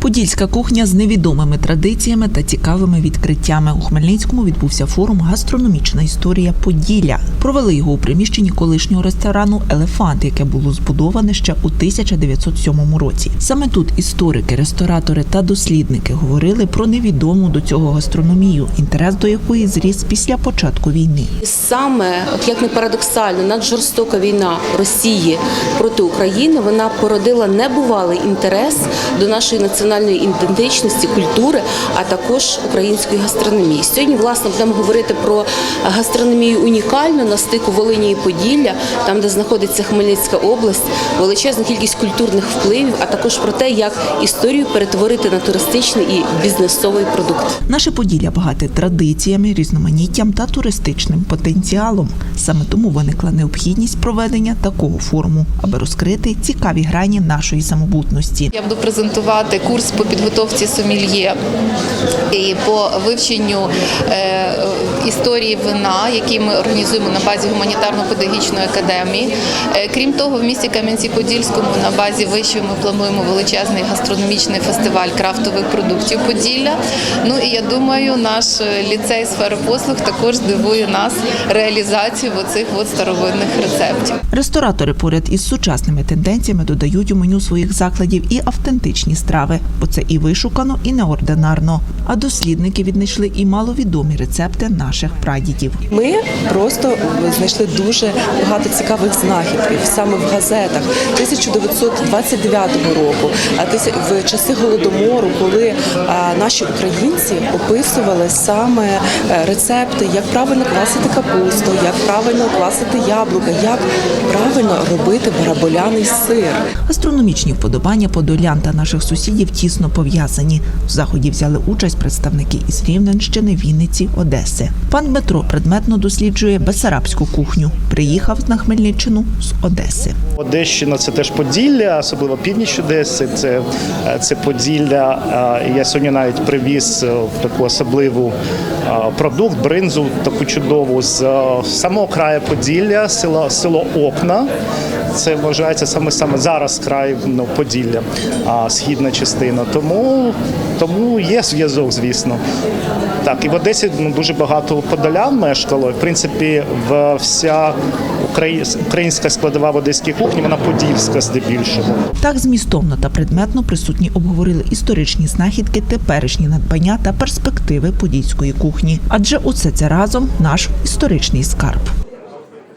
Подільська кухня з невідомими традиціями та цікавими відкриттями. У Хмельницькому відбувся форум Гастрономічна історія Поділля. Провели його у приміщенні колишнього ресторану Елефант, яке було збудоване ще у 1907 році. Саме тут історики, ресторатори та дослідники говорили про невідому до цього гастрономію, інтерес до якої зріс після початку війни. Саме, от як не парадоксально, наджорстока війна Росії проти України вона породила небувалий інтерес до нашої національної ідентичності, культури, а також української гастрономії. Сьогодні, власне, будемо говорити про гастрономію унікальну на стику Волині і Поділля, там, де знаходиться Хмельницька область, величезна кількість культурних впливів, а також про те, як історію перетворити на туристичний і бізнесовий продукт. Наше Поділля багате традиціями, різноманіттям та туристичним потенціалом. Саме тому виникла необхідність проведення такого форуму, аби розкрити цікаві грані нашої самобутності. Я буду презентувати курс по підготовці сомельє і по вивченню е, історії вина, який ми організуємо на базі гуманітарно-педагогічної академії. Е, Крім того, в місті Кам'янці-Подільському на базі вишів ми плануємо величезний гастрономічний фестиваль крафтових продуктів Поділля. Ну і я думаю, наш е, ліцей сфери послуг також здивує нас реалізацією оцих от старовинних рецептів. Ресторатори поряд із сучасними тенденціями додають у меню своїх закладів і автентичні страви, бо це і вишукано, і неординарно. А дослідники віднайшли і маловідомі рецепти наших прадідів. Ми просто знайшли дуже багато цікавих знахідків саме в газетах 1929 року, а в часи голодомору, коли наші українці описували саме е, рецепти, як правильно квасити капусту, як правильно квасити яблука, як правильно робити бараболяний сир. Гастрономічні вподобання подолян та наших сусідів тісно пов'язані. В заході взяли участь представники із Рівненщини, Вінниці, Одеси. Пан Дмитро предметно досліджує бесарабську кухню. Приїхав на Хмельниччину з Одеси. Одещина це теж Поділля, особливо північ Одеси. Це, це Поділля. Я сьогодні навіть привіз е, таку особливу продукт, бринзу таку чудову з е, самого краю Поділля, село, село Окна. Це вважається саме саме зараз край ну, Поділля, а східна частина. Тому, тому є зв'язок, звісно. Так, і в Одесі ну, дуже багато подолян мешкало. В принципі, вся українська складова в одеській кухні, вона подільська здебільшого. Так змістовно та предметно присутні обговорили історичні знахідки, теперішні надбання та перспективи подільської кухні. Адже усе це разом наш історичний скарб.